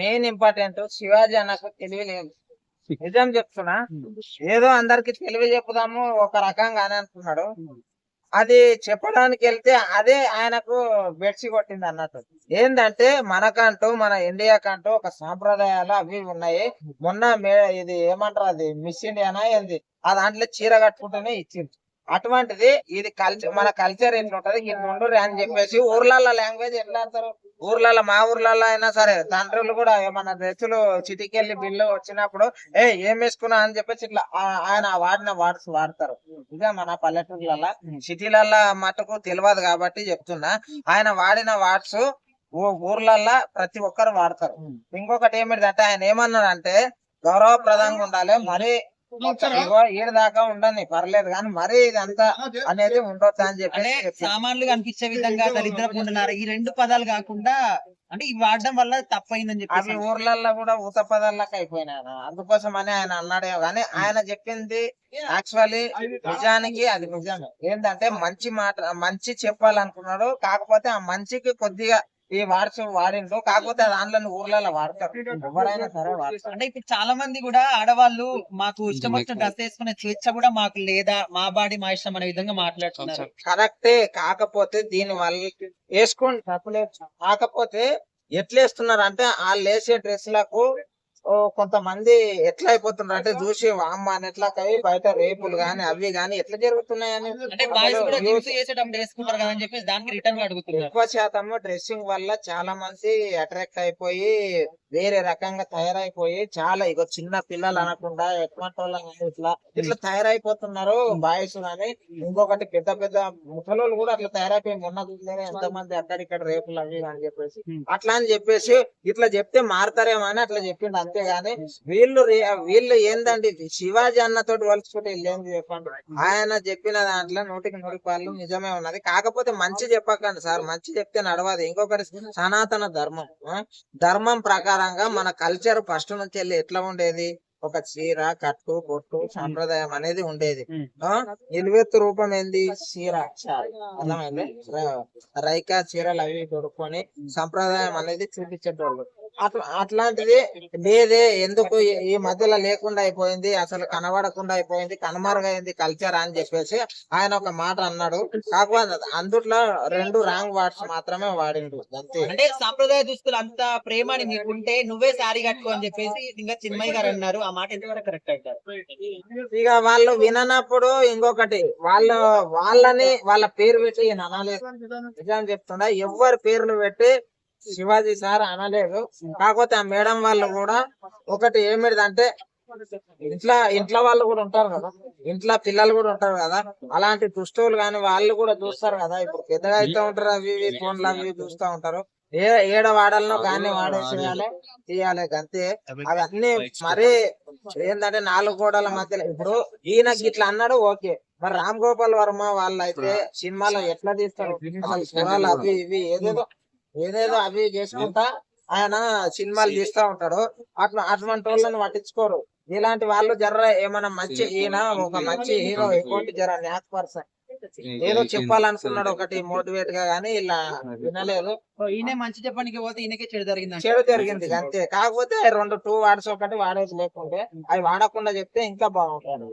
Main important Shivaji అన్నకు తెలివి లేదు నిజం చెప్తున్నా? ఏదో అందరికి తెలివి చెప్పుదాము ఒక రకంగా అని అనుకున్నాడు అది చెప్పడానికి వెళ్తే అదే ఆయనకు బెడ్సి కొట్టింది అన్నట్టు. ఏంటంటే మనకంటూ మన ఇండియాకంటూ ఒక సాంప్రదాయాలు అవి ఉన్నాయి. మొన్న మే ఇది ఏమంటారు అది మిస్ ఇండియానా ఏంది? ఆ దాంట్లో చీర కట్టుకుంటేనే ఇచ్చింది. అటువంటిది ఇది కల్చర్ మన కల్చర్ ఎట్లా ఉంటది ఇట్లా ఉండరు అని చెప్పేసి ఊర్లలో లాంగ్వేజ్ ఎట్లా ఆడతారు ఊర్లలో మా ఊర్లలో అయినా సరే తండ్రులు కూడా ఏమన్నా డ్రెస్సులు చిటికెళ్ళి బిల్లు వచ్చినప్పుడు ఏ ఏం వేసుకున్నా అని చెప్పేసి ఇట్లా ఆయన వాడిన వాడ్స్ వాడతారు. ఇదే మన పల్లెటూర్లలో సిటీలల్లో మటుకు తెలియదు కాబట్టి చెప్తున్నా. ఆయన వాడిన వాడ్స్ ఊర్లల్లో ప్రతి ఒక్కరు వాడతారు. ఇంకొకటి ఏమిటంటే ఆయన ఏమన్నాడంటే గౌరవప్రదంగా ఉండాలి. మరి దాకా ఉండని పర్లేదు కానీ మరీ ఇదంతా అనేది ఉండొచ్చు అని చెప్పారు. సామాన్లు కనిపించే విధంగా దరిద్రపు ఉంటున్నారు ఈ రెండు పదాలు కాకుండా అంటే ఇవి వాడడం వల్ల తప్పైందని అవి చెప్పేసి ఊర్లలో కూడా ఊత పదాలకు అయిపోయినాయి. అందుకోసం అని ఆయన అన్నాడే కానీ ఆయన చెప్పింది యాక్చువల్లీ నిజానికి అది నిజమే ఏంటంటే మంచి మాట మంచి చెప్పాలనుకున్నాడు కాకపోతే ఆ మంచికి కొద్దిగా ఈ వాడ్స్ వాడిండు కాకపోతే దాంట్లో ఊర్లలో వాడతారు. ఎవరైనా సరే వాడతారు. అంటే ఇప్పుడు చాలా మంది కూడా ఆడవాళ్ళు మాకు ఇష్టం వచ్చిన డ్రెస్ వేసుకునే స్వేచ్ఛ కూడా మాకు లేదా మా బాడీ మా ఇష్టం అనే విధంగా మాట్లాడుతున్నారు. కరెక్టే. కాకపోతే దీని వల్ల వేసుకోండి తప్పలేదు. కాకపోతే ఎట్లా వేస్తున్నారు అంటే వాళ్ళు వేసే డ్రెస్లకు కొంతమంది ఎట్లా అయిపోతున్నారు? అంటే చూసి అమ్మ అని ఎట్లా అయి బయట రేపులు గాని అవి గాని ఎట్లా జరుగుతున్నాయని అని ఎక్కువ శాతం డ్రెస్సింగ్ వల్ల చాలా మంది అట్రాక్ట్ అయిపోయి వేరే రకంగా తయారైపోయి చాలా ఇక చిన్న పిల్లలు అనకుండా ఎటువంటి వాళ్ళు కానీ ఇట్లా. ఇట్లా తయారైపోతున్నారు బాయ్స్ కానీ ఇంకొకటి పెద్ద పెద్ద ముసలోళ్ళు కూడా అట్లా తయారైపోయి మొన్న చూడలేదా ఎంత మంది అక్కడిక్కడ రేపులు అవి అని చెప్పేసి. అట్లా అని చెప్పేసి ఇట్లా చెప్తే మారతారేమో అని అట్లా చెప్పిండు అంతేగాని వీళ్ళు వీళ్ళు ఏందండి? శివాజీ అన్నతోటి వలుచుకుంటే ఏంది చెప్పండి? ఆయన చెప్పిన దాంట్లో నూటికి నూటి పాలు నిజమే ఉన్నది. కాకపోతే మంచి చెప్పకండి సార్. మంచి చెప్తే నడవదు. ఇంకొకటి సనాతన ధర్మం? ధర్మం ప్రకారంగా మన కల్చర్ ఫస్ట్ నుంచి వెళ్ళి ఎట్లా ఉండేది? ఒక చీర కట్టు బొట్టు సాంప్రదాయం అనేది ఉండేది. నిలువెత్తు రూపం ఏంది? చీర. అర్థమైంది? రైకా చీరలు అవి కొనుక్కొని సంప్రదాయం అనేది చూపించేటోళ్ళు. అట్లా అట్లాంటిది లేదే ఎందుకు ఈ- మధ్యలో లేకుండా అయిపోయింది అసలు కనబడకుండా అయిపోయింది కనుమరుగైంది కల్చర్ అని చెప్పేసి ఆయన ఒక మాట అన్నాడు. కాకపోతే అందుట్లో రెండు రాంగ్ వర్డ్స్ మాత్రమే వాడిండు అంతే. అంటే సాంప్రదాయ దుస్తులు అంత ప్రేమని నీకుంటే నువ్వే శారీ కట్టుకో అని చెప్పేసి ఇంకా చిన్మయ్య గారు అన్నారు. ఆ మాట ఎంతవరకు కరెక్ట్ అవుతారు ఇక వాళ్ళు విననప్పుడు ఇంకొకటి వాళ్ళ వాళ్ళని వాళ్ళ పేరు పెట్టి ఈయన అనలేదు నిజం చెప్తుండా ఎవరి పేర్లు పెట్టి శివాజీ సార్ అనలేదు. కాకపోతే ఆ మేడం వాళ్ళు కూడా ఒకటి ఏమిటిదంటే ఇంట్లో ఇంట్లో వాళ్ళు కూడా ఉంటారు కదా. ఇంట్లో పిల్లలు కూడా ఉంటారు కదా. అలాంటి దుస్తువులు కానీ వాళ్ళు కూడా చూస్తారు కదా. ఇప్పుడు పెద్దగా అయితే ఉంటారు అవి ఇవి ఫోన్లు అవి చూస్తూ ఉంటారు. ఏ ఏడ వాడాలనో కానీ వాడేసేయాలి తీయాలి అంతే అవి అన్ని మరీ ఏంటంటే నాలుగు గోడల మధ్యలో. ఇప్పుడు ఈయన ఇట్లా అన్నాడు ఓకే. మరి రామ్ గోపాల్ వర్మ వాళ్ళు అయితే సినిమాలో ఎట్లా తీస్తారు అసలు అవి ఇవి ఏదేదో. ఏదేదో అవి చేసుకుంటా ఆయన సినిమాలు తీస్తా ఉంటాడు. అట్లా అటువంటి వాళ్ళని పట్టించుకోరు. ఇలాంటి వాళ్ళు జర ఏమైనా మంచి ఈయన ఒక మంచి హీరో ఎక్కువ జర న్యాక్ పర్సన్. ఏదో చెప్పాలనుకున్నాడు ఒకటి మోటివేట్గా కానీ ఇలా వినలేదు. సో ఈయనే మంచి చెప్పడానికి పోతే ఈయనకే చెడు జరిగింది చెడు జరిగింది అంతే. కాకపోతే రెండు టూ వార్డ్స్ ఒకటి వాడేది లేకుంటే అవి వాడకుండా చెప్తే ఇంకా బాగుంటుంది